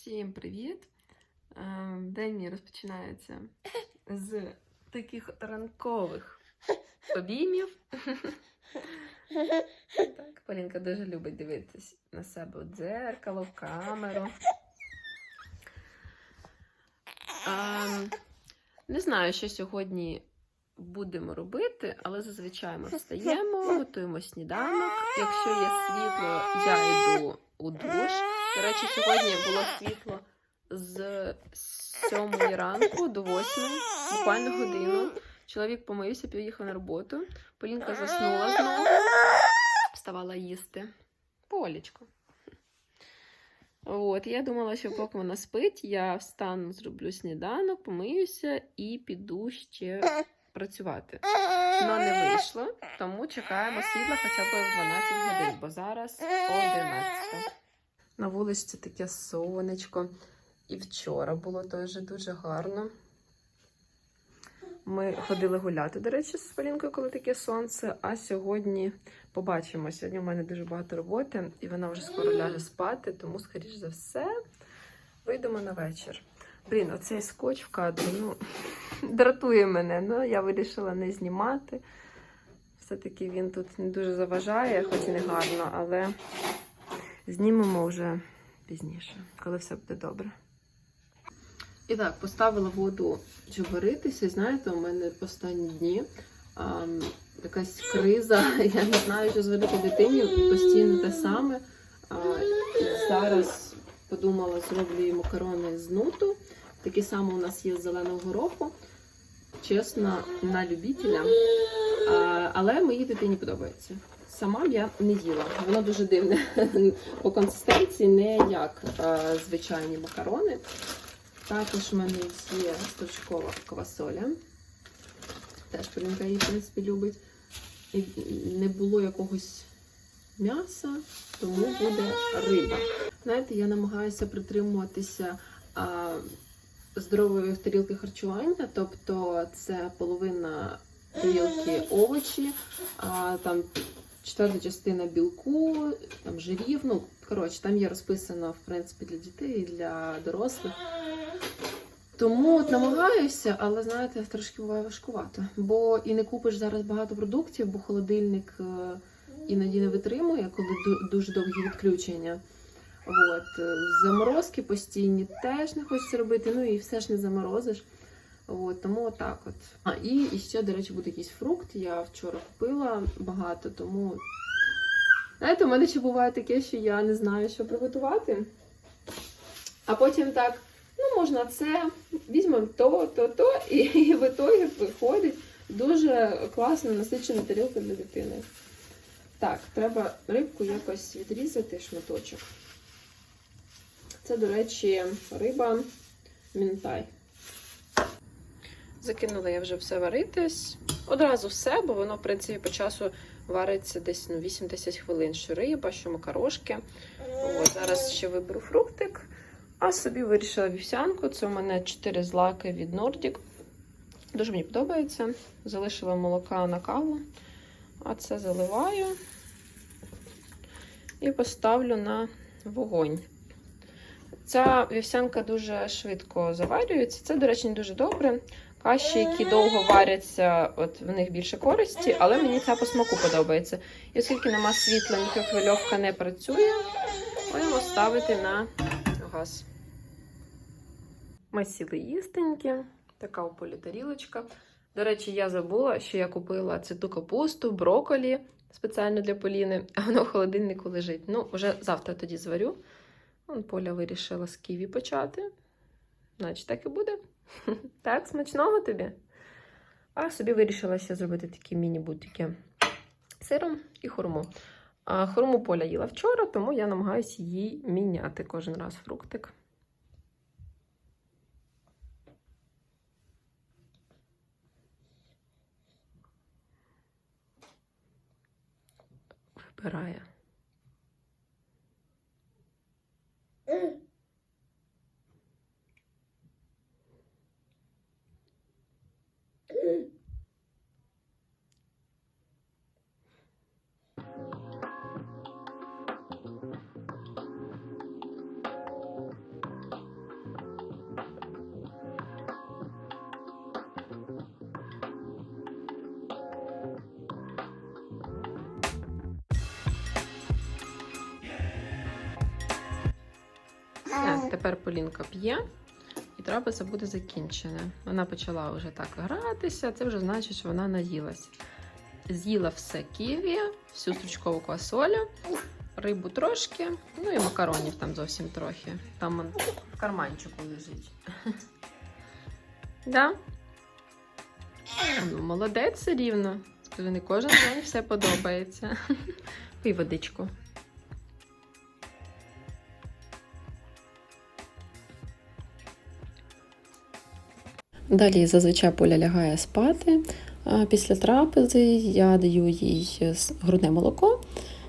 Всім привіт! Е, День мій розпочинається з таких ранкових обіймів. Так, Полінка дуже любить дивитись на себе у дзеркало, в камеру. А, не знаю, що сьогодні будемо робити, але зазвичай ми встаємо, готуємо сніданок. Якщо є світло, я йду у душ. До речі, сьогодні було світло з 7 ранку до 8, буквально годину. Чоловік помився, поїхав на роботу. Полінка заснула знову, вставала їсти. Полічко. От, я думала, що поки вона спить, я встану, зроблю сніданок, помиюся і піду ще працювати. Но не вийшло, тому чекаємо світла хоча б в 12 годин, бо зараз 11. На вулиці таке сонечко. І вчора було теж дуже гарно. Ми ходили гуляти, до речі, з Полінкою, коли таке сонце. А сьогодні побачимо. Сьогодні в мене дуже багато роботи, і вона вже скоро ляже спати, тому, скоріш за все, вийдемо на вечір. Блін, оцей скотч в кадрі, ну, дратує мене. Ну, я вирішила не знімати. Все-таки він тут не дуже заважає, хоч і не гарно, але знімемо вже пізніше, коли все буде добре. І так, поставила воду варитися. Знаєте, у мене останні дні а, якась криза. Я не знаю, що зводити дитині, і постійно те саме. А, зараз подумала, зроблю макарони з нуту. Такі саме у нас є з зеленого гороху. Чесно, на любителя. А, але моїй дитині подобається. Сама я не їла. Воно дуже дивне по консистенції, не як звичайні макарони. Також в мене є стручкова квасоля. Теж Полінка її, в принципі, любить. І не було якогось м'яса, тому буде риба. Знаєте, я намагаюся притримуватися а, здорової тарілки харчування, тобто це половина тарілки овочі, а, там четверта частина білку, там жирів. Ну, коротше, там є розписано, в принципі, для дітей і для дорослих. Тому от намагаюся, але знаєте, трошки буває важкувато. Бо і не купиш зараз багато продуктів, бо холодильник е, іноді не витримує, коли дуже довгі відключення. От. е, Заморозки постійні теж не хочеться робити, ну і все ж не заморозиш. От, тому отак от. А, і, ще, до речі, буде якийсь фрукт. Я вчора купила багато, тому. Знаєте, у мене ще буває таке, що я не знаю, що приготувати. А потім так, ну, можна це, візьмемо то, то, то, і, і в ітогі виходить дуже класна насичена тарілка для дитини. Так, треба рибку якось відрізати шматочок. Це, до речі, риба мінтай. Закинула я вже все варитись. Одразу все, бо воно, в принципі, по часу вариться десь ну, 8-10 хвилин. Що риба, що макарошки. От, зараз ще виберу фруктик. А собі вирішила вівсянку. Це у мене 4 злаки від Nordic. Дуже мені подобається. Залишила молока на каву. А це заливаю і поставлю на вогонь. Ця вівсянка дуже швидко заварюється. Це, до речі, не дуже добре. Каші, які довго варяться, от в них більше користі, але мені ця по смаку подобається. І оскільки нема світла, мікрохвильовка не працює, будемо ставити на газ. Ми сіли їстеньки, така у полі тарілочка. До речі, я забула, що я купила циту капусту, броколі спеціально для Поліни, а воно в холодильнику лежить. Ну, вже завтра тоді зварю. Вон Поля вирішила з ківі почати. Значить, так і буде. Так, смачного тобі. А собі вирішила ще зробити такі міні-бутики сиром і хурму. А хурму Поля їла вчора, тому я намагаюся її міняти кожен раз фруктик. Вибирає. Тепер Полінка п'є, і трапеза буде закінчена. Вона почала вже так гратися, це вже значить, що вона наїлась. З'їла все ківі, всю стручкову квасолю, рибу трошки, ну і макаронів там зовсім трохи. Там в карманчику лежить. Да? Ну, молодець все рівно. Скажи, не кожен день все подобається. Пий водичку. Далі зазвичай Поля лягає спати. Після трапези я даю їй грудне молоко,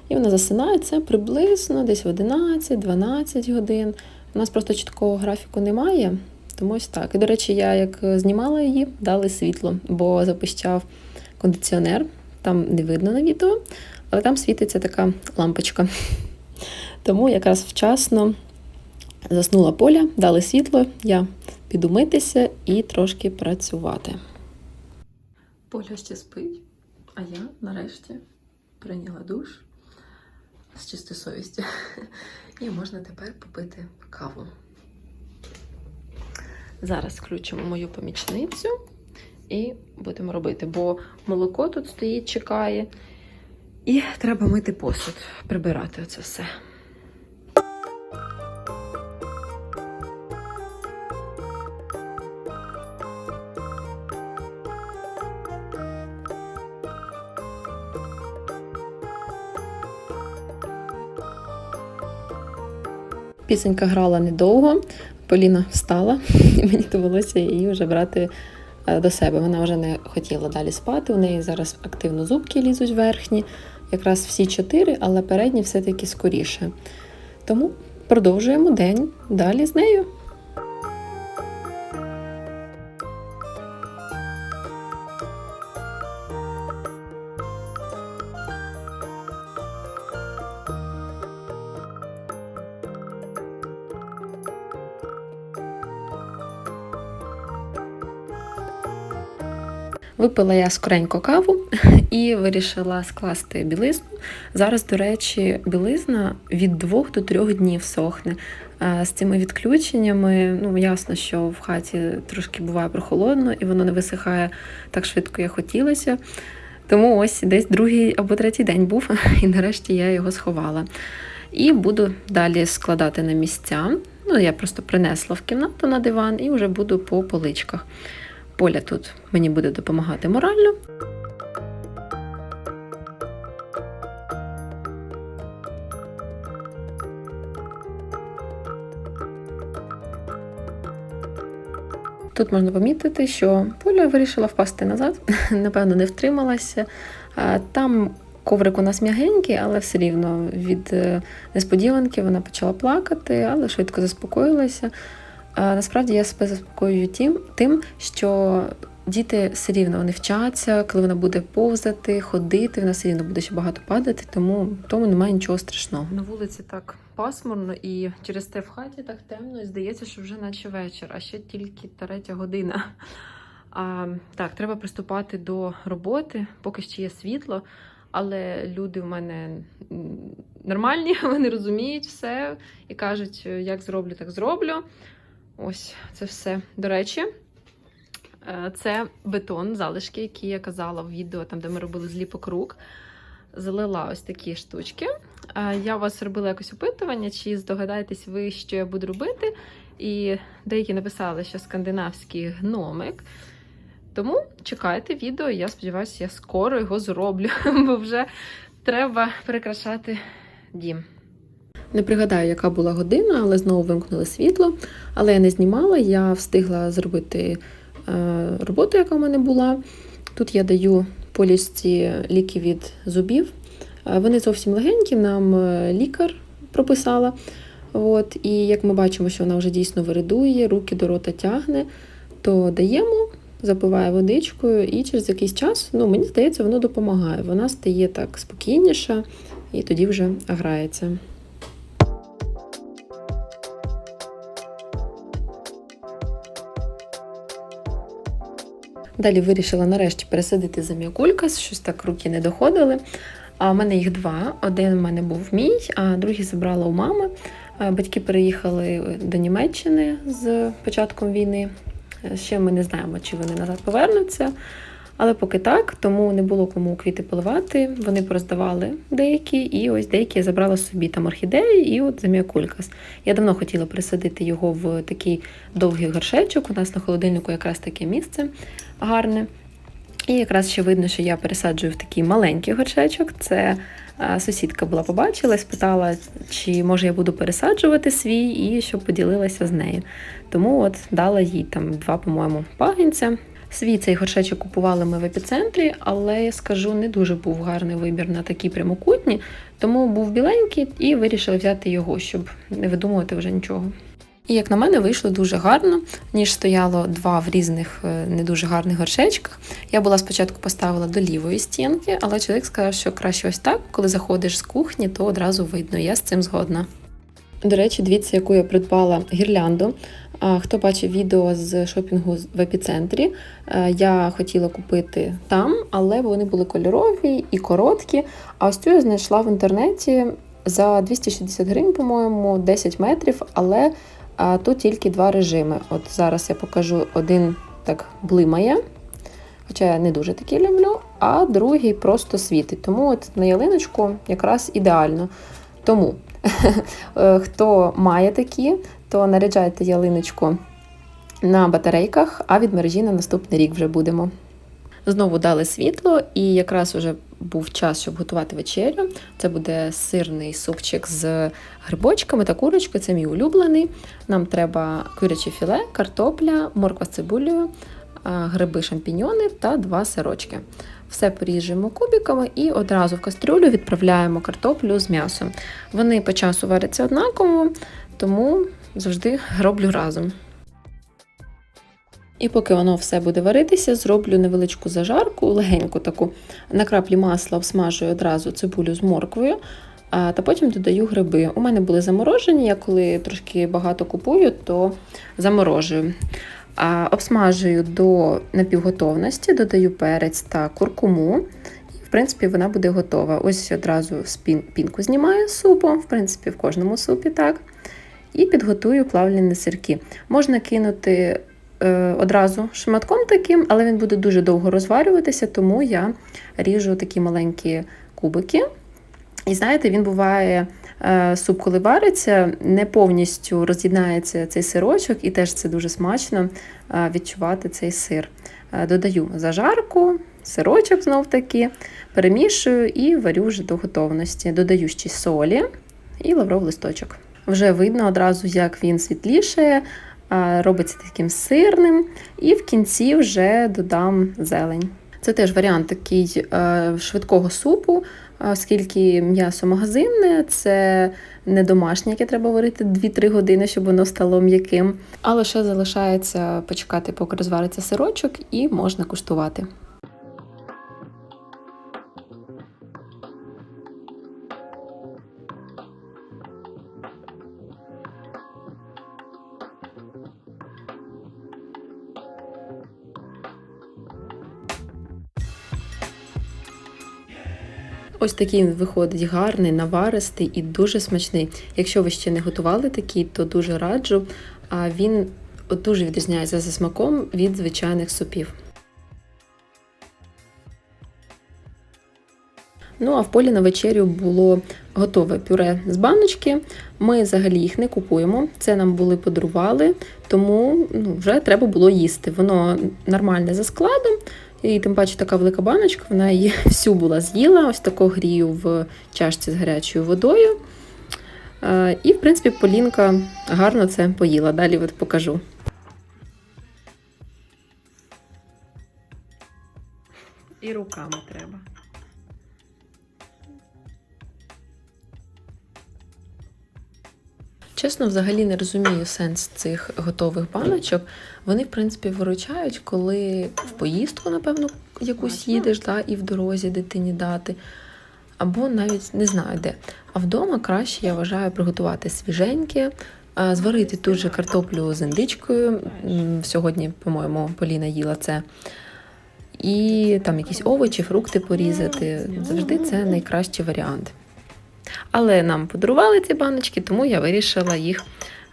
і вона засинає це приблизно десь в 11-12 годин. У нас просто чіткого графіку немає, тому ось так. І, до речі, я як знімала її, дали світло, бо запищав кондиціонер. Там не видно на відео, але там світиться така лампочка. Тому якраз вчасно заснула поля, дали світло, я піду митися і трошки працювати. Поля ще спить, а я нарешті прийняла душ з чистою совістю. І можна тепер попити каву. Зараз включимо мою помічницю і будемо робити, бо молоко тут стоїть, чекає. І треба мити посуд, прибирати оце все. Пісенька грала недовго. Поліна встала, і мені довелося її вже брати е, до себе. Вона вже не хотіла далі спати. У неї зараз активно зубки лізуть верхні, якраз всі чотири, але передні все-таки скоріше. Тому продовжуємо день далі з нею. Випила я скоренько каву і вирішила скласти білизну. Зараз, до речі, білизна від двох до трьох днів сохне. З цими відключеннями, ну ясно, що в хаті трошки буває прохолодно і воно не висихає так швидко, як хотілося. Тому ось десь другий або третій день був, і нарешті я його сховала. І буду далі складати на місця. Ну, я просто принесла в кімнату на диван і вже буду по поличках. Поля тут мені буде допомагати морально. Тут можна помітити, що Поля вирішила впасти назад, напевно, не втрималася. Там коврик у нас м'ягенький, але все рівно від е, несподіванки вона почала плакати, але швидко заспокоїлася. А, Насправді я себе заспокоюю тим, тим, що діти все рівно вони вчаться, коли вона буде повзати, ходити, вона все рівно буде ще багато падати, тому тому немає нічого страшного. На вулиці так пасмурно і через те в хаті так темно, і здається, що вже наче вечір, а ще тільки третя година. А, так, треба приступати до роботи, поки ще є світло, але люди в мене нормальні, вони розуміють все і кажуть, як зроблю, так зроблю. Ось це все. До речі, е, це бетон, залишки, які я казала в відео, там, де ми робили зліпок рук. Залила ось такі штучки. Е, Я у вас робила якось опитування, чи здогадаєтесь ви, що я буду робити. І деякі написали, що скандинавський гномик. Тому чекайте відео, я сподіваюся, я скоро його зроблю, бо вже треба прикрашати дім. Не пригадаю, яка була година, але знову вимкнули світло. Але я не знімала, я встигла зробити е, роботу, яка в мене була. Тут я даю полісті ліки від зубів. Е, Вони зовсім легенькі, нам е, лікар прописала. От, і як ми бачимо, що вона вже дійсно виридує, руки до рота тягне, то даємо, запиває водичкою, і через якийсь час, ну, мені здається, воно допомагає. Вона стає так спокійніша і тоді вже грається. Далі вирішила нарешті пересадити зам'якулька, щось так руки не доходили. А в мене їх два. Один в мене був мій, а другий забрала у мами. Е, Батьки переїхали до Німеччини з початком війни. Е, Ще ми не знаємо, чи вони назад повернуться. Але поки так, тому не було кому квіти поливати. Вони пороздавали деякі, і ось деякі я забрала собі там орхідеї і от заміакулькас. Я давно хотіла присадити його в такий довгий горшечок. У нас на холодильнику якраз таке місце гарне. І якраз ще видно, що я пересаджую в такий маленький горшечок. Це сусідка була побачила спитала, чи може я буду пересаджувати свій, і щоб поділилася з нею. Тому от дала їй там два, по-моєму, пагінця. Свій цей горшечок купували ми в епіцентрі, але я скажу, не дуже був гарний вибір на такі прямокутні, тому був біленький і вирішили взяти його, щоб не видумувати вже нічого. І як на мене, вийшло дуже гарно, ніж стояло два в різних е, не дуже гарних горшечках. Я була спочатку поставила до лівої стінки, але чоловік сказав, що краще ось так, коли заходиш з кухні, то одразу видно. Я з цим згодна. До речі, дивіться, яку я придбала гірлянду. Хто бачив відео з шопінгу в епіцентрі, е, я хотіла купити там, але вони були кольорові і короткі. А ось цю я знайшла в інтернеті за 260 гривень, по-моєму, 10 метрів, але тут тільки два режими. От зараз я покажу один так блимає, хоча я не дуже такий люблю, а другий просто світить. Тому от на ялиночку якраз ідеально. Тому хто має такі, то наряджайте ялиночку на батарейках, а від мережі на наступний рік вже будемо. Знову дали світло, і якраз уже був час, щоб готувати вечерю. Це буде сирний супчик з грибочками та курочкою. Це мій улюблений. Нам треба куряче філе, картопля, морква з цибулею, гриби, шампіньони та два сирочки. Все поріжемо кубиками і одразу в кастрюлю відправляємо картоплю з м'ясом. Вони по часу варяться однаково, тому завжди роблю разом. І поки воно все буде варитися, зроблю невеличку зажарку, легеньку таку. На краплі масла всмажую одразу цибулю з морквою, та потім додаю гриби. У мене були заморожені, я коли трошки багато купую, то заморожую. Обсмажую до напівготовності, додаю перець та куркуму. І, в принципі, вона буде готова. Ось одразу пінку знімаю з супу, в принципі, в кожному супі так. І підготую плавлені сирки. Можна кинути е, одразу шматком таким, але він буде дуже довго розварюватися, тому я ріжу такі маленькі кубики. І знаєте, він буває, суп, коли вариться, не повністю роз'єднається цей сирочок, і теж це дуже смачно е, відчувати цей сир. Е, Додаю зажарку, сирочок знов таки, перемішую і варю вже до готовності. Додаю ще солі і лавровий листочок. Вже видно одразу, як він світлішає, робиться таким сирним, і в кінці вже додам зелень. Це теж варіант такий е, швидкого супу, оскільки м'ясо магазинне, це не домашнє, яке треба варити 2-3 години, щоб воно стало м'яким. А лише залишається почекати, поки розвариться сирочок, і можна куштувати. Ось такий виходить гарний, наваристий і дуже смачний. Якщо ви ще не готували такий, то дуже раджу. А він дуже відрізняється за смаком від звичайних супів. Ну а в полі на вечерю було готове пюре з баночки. Ми взагалі їх не купуємо. Це нам були подарували, тому ну, вже треба було їсти. Воно нормальне за складом. І тим паче така велика баночка, вона її всю була з'їла, ось таку грію в чашці з гарячою водою. Е, І, в принципі, Полінка гарно це поїла. Далі от покажу. І руками треба. Чесно, взагалі не розумію сенс цих готових баночок. Вони, в принципі, виручають, коли в поїздку, напевно, якусь їдеш, да, і в дорозі дитині дати. Або навіть не знаю де. А вдома краще, я вважаю, приготувати свіженьке, зварити тут же картоплю з індичкою. Сьогодні, по-моєму, Поліна їла це. І там якісь овочі, фрукти порізати. Завжди це найкращий варіант. Але нам подарували ці баночки, тому я вирішила їх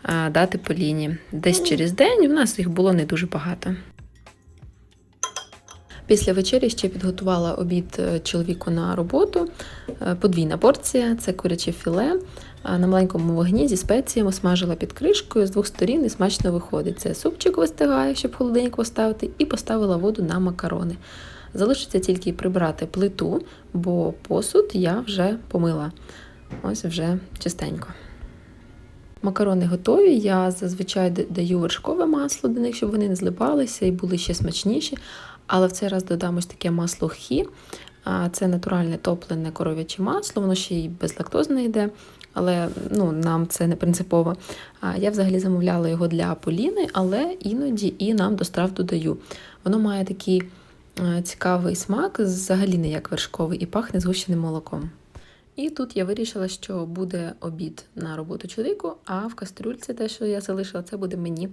а, дати Поліні. Десь через день у нас їх було не дуже багато. Після вечері ще підготувала обід е, чоловіку на роботу. Е, Подвійна порція це куряче філе. На маленькому вогні зі спеціями смажила під кришкою з двох сторін і смачно виходить. Це супчик вистигає, щоб холодильник поставити, і поставила воду на макарони. Залишиться тільки прибрати плиту, бо посуд я вже помила. Ось вже чистенько. Макарони готові. Я зазвичай даю вершкове масло до них, щоб вони не злипалися і були ще смачніші. Але в цей раз додам ось таке масло хі. Це натуральне топлене коров'яче масло, воно ще й безлактозне йде, але ну, нам це не принципово. Я взагалі замовляла його для Поліни, але іноді і нам до страв додаю. Воно має такий е, цікавий смак, взагалі не як вершковий, і пахне згущеним молоком. І тут я вирішила, що буде обід на роботу чоловіку, а в кастрюльці те, що я залишила, це буде мені.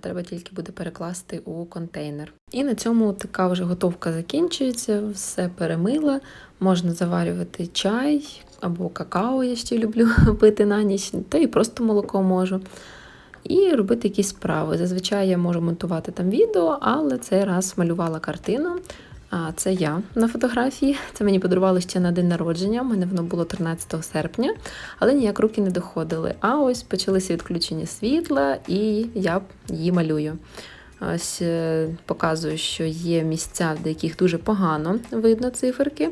Треба тільки буде перекласти у контейнер. І на цьому така вже готовка закінчується, все перемила. Можна заварювати чай або какао, я ще люблю пити на ніч, та і просто молоко можу. І робити якісь справи. Зазвичай я можу монтувати там відео, але цей раз малювала картину. А це я на фотографії. Це мені подарували ще на день народження. У мене воно було 13 серпня, але ніяк руки не доходили. А ось почалися відключення світла, і я її малюю. Ось е, показую, що є місця, в яких дуже погано видно циферки.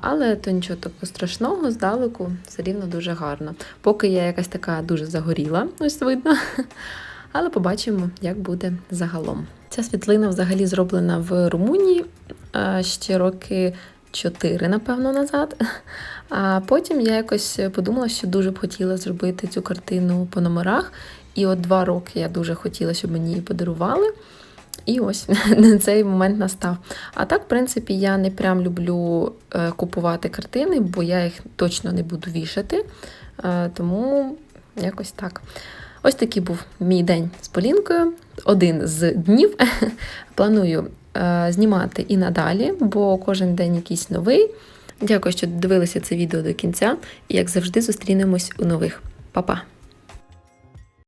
Але то нічого такого страшного, здалеку все рівно дуже гарно. Поки я якась така дуже загоріла, ось видно. Але побачимо, як буде загалом. Ця світлина взагалі зроблена в Румунії ще роки 4, напевно, назад. А потім я якось подумала, що дуже б хотіла зробити цю картину по номерах. І от два роки я дуже хотіла, щоб мені її подарували. І ось цей момент настав. А так, в принципі, я не прям люблю е, купувати картини, бо я їх точно не буду вішати. Е, тому якось так. Ось такий був мій день з Полінкою. Один з днів. Планую е, знімати і надалі, бо кожен день якийсь новий. Дякую, що дивилися це відео до кінця. І як завжди, зустрінемось у нових. Па-па!